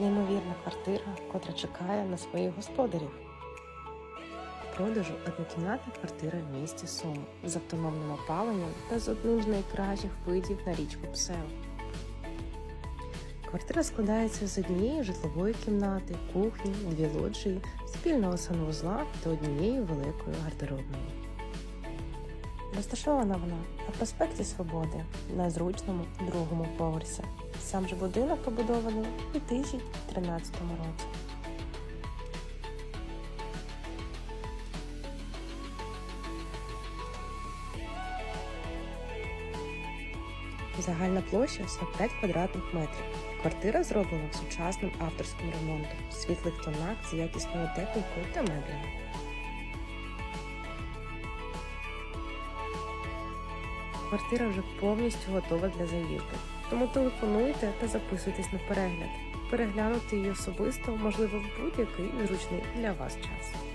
Неймовірна квартира, котра чекає на своїх господарів. Продажу однокімнатна квартира в місті Суми з автономним опаленням та з одним з найкращих видів на річку Псел. Квартира складається з однієї житлової кімнати, кухні, дві лоджії, спільного санвузла та однієї великої гардеробної. Розташована вона на проспекті Свободи на зручному другому поверсі. Сам же будинок побудований у 2013 році. Загальна площа 45 квадратних метрів. Квартира зроблена сучасним авторським ремонтом, в світлих тонах з якісною технікою та меблями. Квартира вже повністю готова для заїзду, тому телефонуйте та записуйтесь на перегляд. Переглянути її особисто можливо в будь-який зручний для вас час.